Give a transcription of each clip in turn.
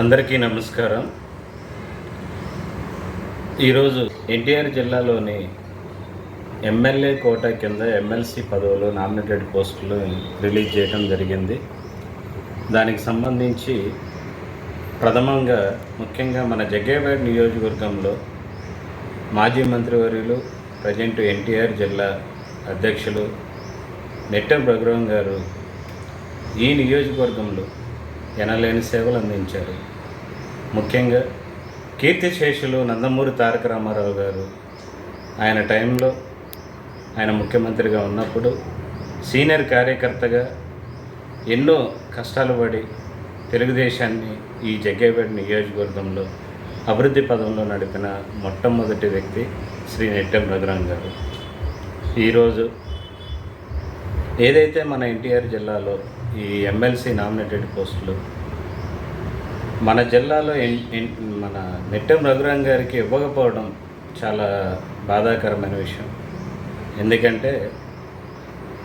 అందరికీ నమస్కారం. ఈరోజు ఎన్టీఆర్ జిల్లాలోని ఎమ్మెల్యే కోట కింద ఎమ్మెల్సీ పదవులు నామినేటెడ్ పోస్టులు రిలీజ్ చేయడం జరిగింది. దానికి సంబంధించి ప్రథమంగా ముఖ్యంగా మన జగ్గేపేట నియోజకవర్గంలో మాజీ మంత్రివర్యులు ప్రజెంట్ ఎన్టీఆర్ జిల్లా అధ్యక్షులు నెట్టం రఘురాం గారు ఈ నియోజకవర్గంలో ఎనలేని సేవలు అందించారు. ముఖ్యంగా కీర్తిశేషులు నందమూరి తారక రామారావు గారు. ఆయన టైంలో ఆయన ముఖ్యమంత్రిగా ఉన్నప్పుడు సీనియర్ కార్యకర్తగా ఎన్నో కష్టాలు పడి తెలుగుదేశాన్ని ఈ జగ్గేపేట నియోజకవర్గంలో అభివృద్ధి పదంలో నడిపిన మొట్టమొదటి వ్యక్తి శ్రీ నెట్టెం రఘురాం గారు. ఈరోజు ఏదైతే మన ఎన్టీఆర్ జిల్లాలో ఈ ఎమ్మెల్సీ నామినేటెడ్ పోస్టులు మన జిల్లాలో ఎన్- మన నెట్టెం రఘురాం గారికి ఇవ్వకపోవడం చాలా బాధాకరమైన విషయం. ఎందుకంటే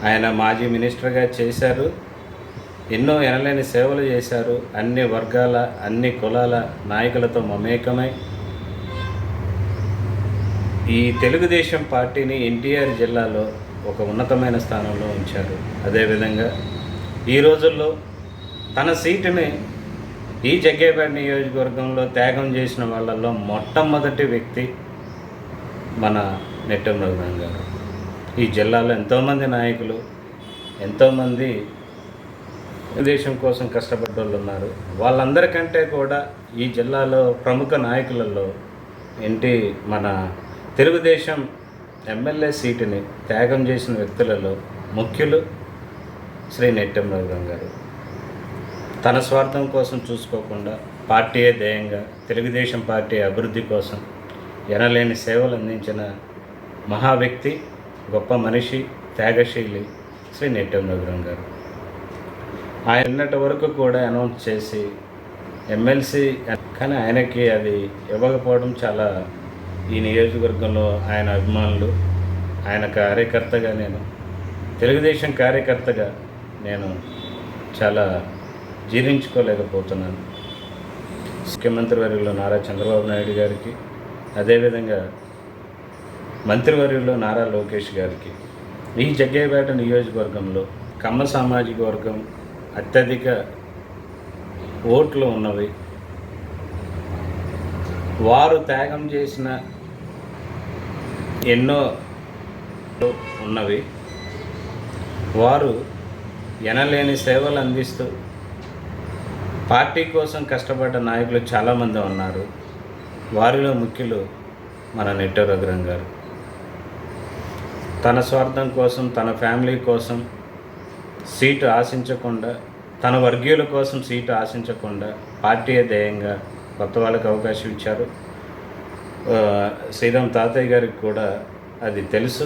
ఆయన మాజీ మినిస్టర్గా చేశారు ఎన్నో ఎనలేని సేవలు చేశారు అన్ని వర్గాల అన్ని కులాల నాయకులతో మమేకమై. ఈ తెలుగుదేశం పార్టీని ఎన్టీఆర్ జిల్లాలో ఒక ఉన్నతమైన స్థానంలో ఉంచారు. అదేవిధంగా ఈ రోజుల్లో తన సీటుని ఈ జగ్గేపేట నియోజకవర్గంలో త్యాగం చేసిన వాళ్ళల్లో మొట్టమొదటి వ్యక్తి మన నెట్టం రఘురాం గారు. ఈ జిల్లాలో ఎంతోమంది నాయకులు ఎంతోమంది దేశం కోసం కష్టపడ్డ వాళ్ళు ఉన్నారు. వాళ్ళందరికంటే కూడా ఈ జిల్లాలో ప్రముఖ నాయకులలో ఏంటి మన తెలుగుదేశం ఎమ్మెల్యే సీటుని త్యాగం చేసిన వ్యక్తులలో ముఖ్యులు శ్రీ నెట్టెం రఘురాం గారు. తన స్వార్థం కోసం చూసుకోకుండా పార్టీయే ధ్యేయంగా తెలుగుదేశం పార్టీ అభివృద్ధి కోసం ఎనలేని సేవలు అందించిన మహా వ్యక్తి గొప్ప మనిషి త్యాగశీలి శ్రీ నెట్టెం రఘురాం గారు. ఆయన నిన్నటి వరకు కూడా అనౌన్స్ చేసి ఎమ్మెల్సీ కానీ ఆయనకి అది ఇవ్వకపోవడం చాలా ఈ నియోజకవర్గంలో ఆయన అభిమానులు ఆయన కార్యకర్తగా నేను తెలుగుదేశం కార్యకర్తగా నేను చాలా జీర్ణించుకోలేకపోతున్నాను. ముఖ్యమంత్రివర్యులు నారా చంద్రబాబు నాయుడు గారికి అదేవిధంగా మంత్రివర్యులు నారా లోకేష్ గారికి ఈ జగ్గయ్యపేట నియోజకవర్గంలో కమ్మ సామాజిక వర్గం అత్యధిక ఓట్లు ఉన్నవి. వారు త్యాగం చేసిన ఎన్నో ఉన్నవి. వారు ఎనలేని సేవలు అందిస్తూ పార్టీ కోసం కష్టపడ్డ నాయకులు చాలామంది ఉన్నారు. వారిలో ముఖ్యులు మన నెట్టో గారు. తన స్వార్థం కోసం తన ఫ్యామిలీ కోసం సీటు ఆశించకుండా తన వర్గీయుల కోసం సీటు ఆశించకుండా పార్టీ ధ్యేయంగా కొత్త వాళ్ళకి అవకాశం ఇచ్చారు. శ్రీరామ్ తాతయ్య గారికి కూడా అది తెలుసు.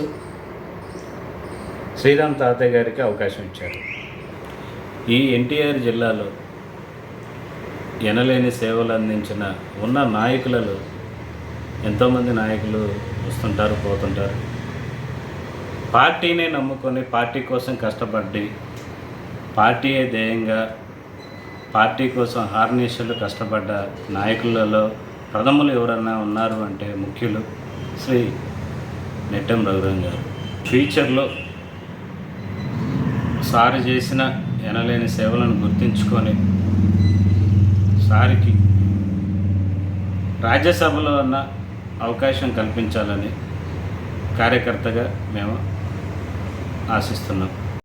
శ్రీరామ్ తాతయ్య గారికి అవకాశం ఇచ్చారు. ఈ ఎన్టీఆర్ జిల్లాలో ఎనలేని సేవలు అందించిన ఉన్న నాయకులలో ఎంతోమంది నాయకులు వస్తుంటారు పోతుంటారు. పార్టీనే నమ్ముకొని పార్టీ కోసం కష్టపడి పార్టీయే ధ్యేయంగా పార్టీ కోసం హార్నిషలు కష్టపడ్డ నాయకులలో ప్రథములు ఎవరన్నా ఉన్నారు అంటే ముఖ్యులు శ్రీ నెట్టం రఘురాం గారు. ఫ్యూచర్లో సారి చేసిన ఎనలేని సేవలను గుర్తించుకొని సారికి రాజ్యసభలో ఉన్న అవకాశం కల్పించాలని కార్యకర్తగా మేము ఆశిస్తున్నాం.